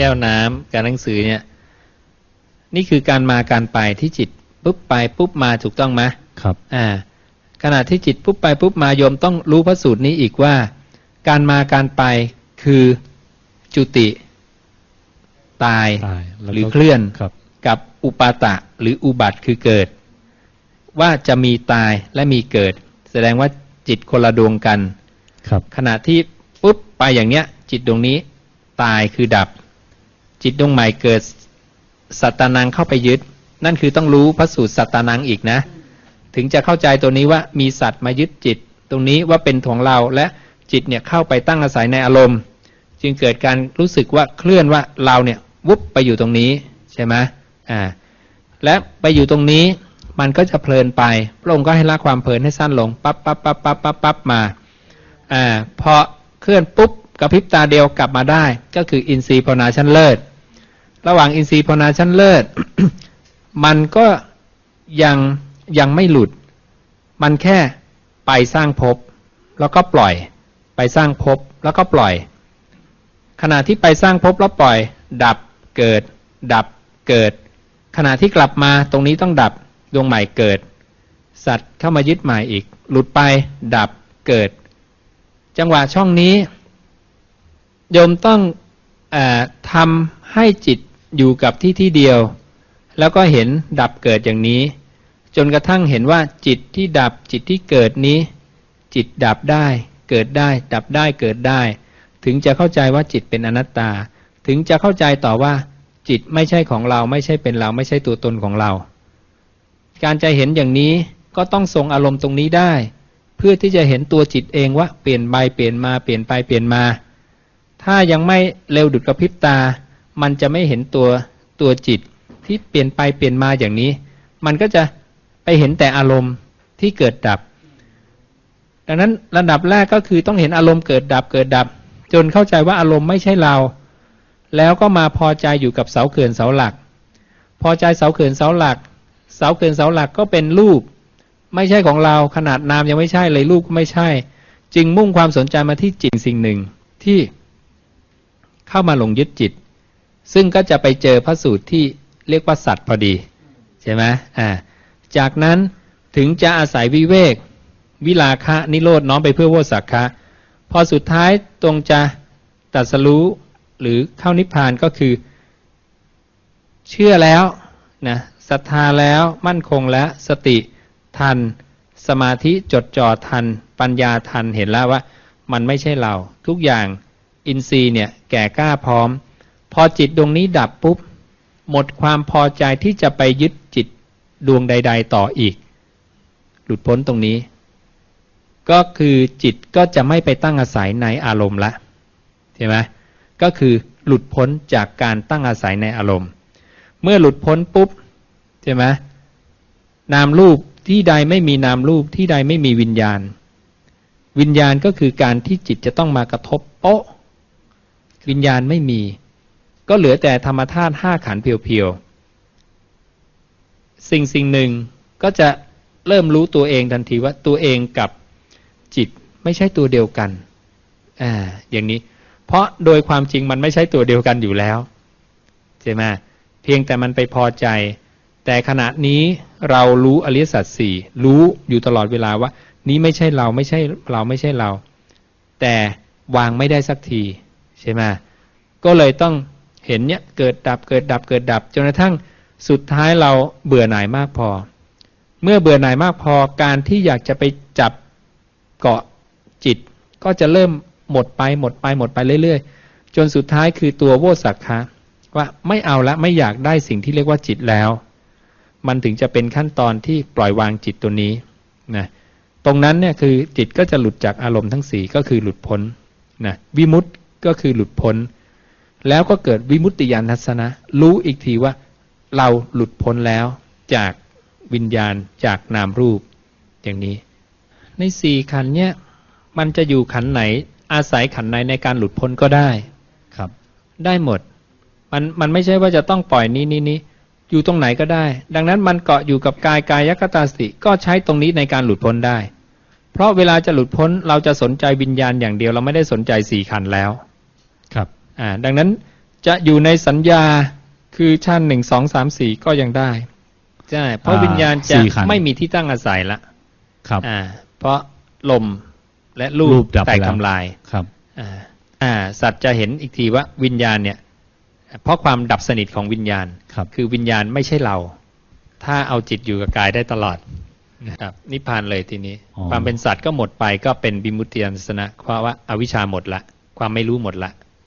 ก้วน้ำการหนังสือเนี่ย นี่คือการมาการไปที่จิตปุ๊บไปปุ๊บมาถูกต้องไหมครับ อ่า ขณะที่จิตปุ๊บไปปุ๊บมาโยมต้องรู้พระสูตรนี้อีกว่า การมาการไปคือจุติ ตายตายแล้วก็หรือเคลื่อนครับกับอุปาตะหรืออุบัติคือเกิด ว่าจะมีตายและมีเกิด แสดงว่าจิตคนละดวงกัน ครับ ขณะที่ปุ๊บไปอย่างเนี้ย จิตดวงนี้ ตายคือดับ จิตดวงใหม่เกิดสัตตานังเข้าไปยึด นั่นคือต้องรู้พระสูตรสัตตานังอีกนะ ถึงจะเข้าใจตัวนี้ว่ามีสัตว์มายึดจิต ตรงนี้ว่าเป็นของเราและจิตเนี่ยเข้าไปตั้งอาศัยในอารมณ์ จึงเกิดการรู้สึกว่าเคลื่อนว่าเราเนี่ยวุบไปอยู่ตรงนี้ใช่ไหมอ่าและไปอยู่ตรงนี้มันก็จะเพลินไป พระองค์ก็ให้ละความเพลินให้สั้นลงปั๊บปั๊บปั๊บปั๊บปั๊บปั๊บมาอ่าพอเคลื่อนปุ๊บกระพริบตาเดียวกลับมาได้ ก็คืออินทรีย์ภาวนาชั้นเลิศ ระหว่างอินทรีย์ภาวนาชั้นเลิศ มันก็ยังยังไม่หลุด มันแค่ไปสร้างภพแล้วก็ปล่อย ไปสร้างภพแล้วก็ปล่อย ขณะที่ไปสร้างภพแล้วปล่อย ดับเกิด ดับเกิด ขณะที่กลับมาตรงนี้ต้องดับดวงใหม่เกิด สัตว์เข้ามายึดใหม่อีก หลุดไปดับเกิด จังหวะช่องนี้ โยมต้องอทำให้จิต อยู่กับที่ที่เดียว แล้วก็เห็นดับเกิดอย่างนี้ จนกระทั่งเห็นว่าจิตที่ดับจิตที่เกิดนี้ จิตดับได้เกิดได้ ดับได้เกิดได้ ถึงจะเข้าใจว่าจิตเป็นอนัตตา ถึงจะเข้าใจต่อว่า จิตไม่ใช่ของเราไม่ใช่เป็นเราไม่ใช่ตัวตนของเรา การจะเห็นอย่างนี้ก็ต้องทรงอารมณ์ตรงนี้ได้ เพื่อที่จะเห็นตัวจิตเองว่าเปลี่ยนไปเปลี่ยนมาเปลี่ยนไปเปลี่ยนมา ถ้ายังไม่เร็วดุดกระพริบตา มันจะไม่เห็นตัวตัวจิตที่เปลี่ยนไปเปลี่ยนมาอย่างนี้ มันก็จะไปเห็นแต่อารมณ์ที่เกิดดับ ดังนั้นระดับแรกก็คือต้องเห็นอารมณ์เกิดดับเกิดดับ จนเข้าใจว่าอารมณ์ไม่ใช่เรา แล้วก็มาพอใจอยู่กับเสาเขื่อนเสาหลัก พอใจเสาเขื่อนเสาหลัก เสาเขื่อนเสาหลักก็เป็นรูป ไม่ใช่ของเราขนาดนามยังไม่ใช่เลยรูปก็ไม่ใช่ จึงมุ่งความสนใจมาที่จิตสิ่งหนึ่งที่เข้ามาหลงยึดจิต ซึ่งก็จะไปเจอพระสูตรที่เรียกว่าสัตว์พอดี ใช่ไหมอ่าจากนั้นถึงจะอาศัยวิเวก วิลาคะนิโรดน้อมไปเพื่อโวสักคะ พอสุดท้ายตรงจะตรัสรู้หรือเข้านิพพานก็คือ เชื่อแล้วนะศรัทธาแล้วมั่นคงแล้วสติทัน สมาธิจดจ่อทัน ปัญญาทันเห็นแล้วว่า มันไม่ใช่เรา ทุกอย่างอินทรีย์เนี่ยแก่กล้าพร้อม พอจิตดวงนี้ดับปุ๊บ หมดความพอใจที่จะไปยึดจิตดวงใด ๆ ต่ออีก หลุดพ้นตรงนี้ ก็คือจิตก็จะไม่ไปตั้งอาศัยในอารมณ์ละใช่ไหมก็คือหลุดพ้นจากการตั้งอาศัยในอารมณ์ เมื่อหลุดพ้นปุ๊บใช่ไหมนามรูปที่ใดไม่มีนามรูปที่ใดไม่มีวิญญาณ วิญญาณก็คือการที่จิตจะต้องมากระทบโป๊ะ วิญญาณไม่มี ก็เหลือแต่ธรรมธาตุห้าขันเพียวๆ สิ่งสิ่งหนึ่งก็จะเริ่มรู้ตัวเองทันทีว่าตัวเองกับจิตไม่ใช่ตัวเดียวกัน อ่า อย่างนี้ เพราะโดยความจริงมันไม่ใช่ตัวเดียวกันอยู่แล้วใช่ไหมเพียงแต่มันไปพอใจ แต่ขณะนี้เรารู้อริยสัจสี่รู้อยู่ตลอดเวลาว่า นี้ไม่ใช่เราไม่ใช่เราไม่ใช่เรา แต่วางไม่ได้สักทีใช่ไหมก็เลยต้อง เห็นเนี้ยเกิดดับเกิดดับเกิดดับจนกระทั่งสุดท้ายเราเบื่อหน่ายมากพอ เมื่อเบื่อหน่ายมากพอการที่อยากจะไปจับเกาะจิต ก็จะเริ่มหมดไปหมดไปหมดไปเรื่อยๆ จนสุดท้ายคือตัวโวสักคะว่าไม่เอาละไม่อยากได้สิ่งที่เรียกว่าจิตแล้ว มันถึงจะเป็นขั้นตอนที่ปล่อยวางจิตตัวนี้นะตรงนั้นเนี่ยคือจิตก็จะหลุดจากอารมณ์ทั้งสี่ก็คือหลุดพ้นนะวิมุตต์ก็คือหลุดพ้น แล้วก็เกิดวิมุตติญาณทัศนะ รู้อีกทีว่าเราหลุดพ้นแล้วจากวิญญาณจากนามรูป อย่างนี้ ในสี่ขันธ์เนี่ยมันจะอยู่ขันธ์ไหน อาศัยขันธ์ไหนในการหลุดพ้นก็ได้ครับ ได้หมด มันมันไม่ใช่ว่าจะต้องปล่อยนี้นี้นี้อยู่ตรงไหนก็ได้ ดังนั้นมันเกาะอยู่กับกายกายยคตาสติก็ใช้ตรงนี้ในการหลุดพ้นได้ เพราะเวลาจะหลุดพ้นเราจะสนใจวิญญาณอย่างเดียวเราไม่ได้สนใจสี่ขันธ์แล้ว ครับ อ่าดังนั้นจะอยู่ในสัญญาคือชั้นหนึ่งสองสามสี่ก็ยังได้ใช่เพราะอ่าวิญญาณจะสี่ขันธ์ไม่มีที่ตั้งอาศัยละครับอ่าเพราะลมและรูรูปปดับแตไปกแล้วทำลายครับอ่าอ่าสัตว์จะเห็นอีกทีว่าวิญญาณเนี่ย เพราะความดับสนิทของวิญญาณครับ คือวิญญาณไม่ใช่เรา ถ้าเอาจิตอยู่กับกายได้ตลอดนะครับนิพพานเลยทีนี้อ๋อความเป็นสัตว์ก็หมดไปก็เป็นบิมุติยานสนะเพราะว่าอาวิชชาหมดละ ความไม่รู้หมดละ